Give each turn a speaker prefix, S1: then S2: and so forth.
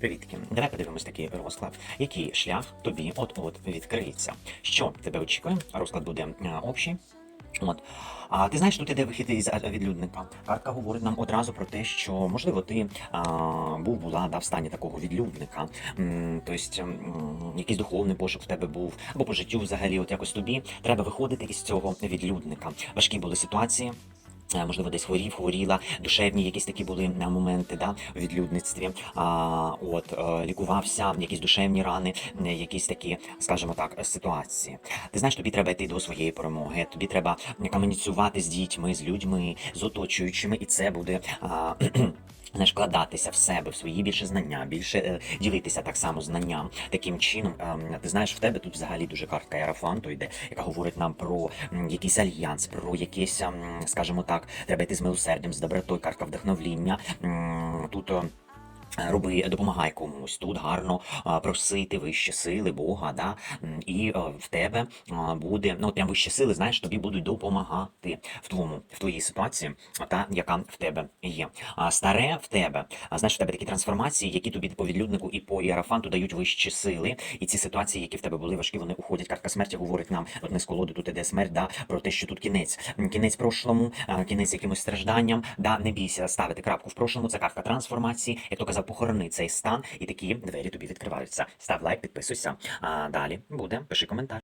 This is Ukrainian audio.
S1: Привітки. Давай подивимось такий розклад, який шлях тобі от-от відкриється. Що тебе очікує? Розклад буде е, общий. От. А ти знаєш, тут іде вихід із е, відлюдника. Картка говорить нам одразу про те, що можливо ти а, був була да, в стані такого відлюдника. Тобто якийсь духовний пошук в тебе був, або по життю взагалі, от якось тобі треба виходити із цього відлюдника. Важкі були ситуації. Е, Можливо, десь хворів, хворіла, душевні якісь такі були е, моменти да, у відлюдництві. А, от, е, лікувався, якісь душевні рани, якісь такі, скажімо так, ситуації. Ти знаєш, тобі треба йти до своєї перемоги, тобі треба комуніцювати з дітьми, з людьми, з оточуючими, і це буде. А, Знаєш, вкладатися в себе, в свої більше знання, більше е, ділитися так само знанням. Таким чином, е, ти знаєш, в тебе тут взагалі дуже картка Ерафанту йде, яка говорить нам про якийсь альянс, про якийсь, ем, скажімо так, треба йти з милосердям, з добротою, картка вдохновління. Тут. Роби, допомагай комусь тут гарно просити вищі сили Бога, да? І в тебе буде ну прям вищі сили, знаєш, тобі будуть допомагати в твоєму в твоїй ситуації, та яка в тебе є. Старе в тебе, знаєш, в тебе такі трансформації, які тобі по відлюднику і по іерафанту дають вищі сили. І ці ситуації, які в тебе були важкі, вони уходять. Картка смерті говорить нам, от не з колоди тут іде смерть, да, про те, що тут кінець, кінець прошлому, кінець якимось стражданням. Да, не бійся ставити крапку в прошлому. Це картка трансформації. Як то казав, похорони цей стан, і такі двері тобі відкриваються. Став лайк, підписуйся. А далі буде, пиши коментар.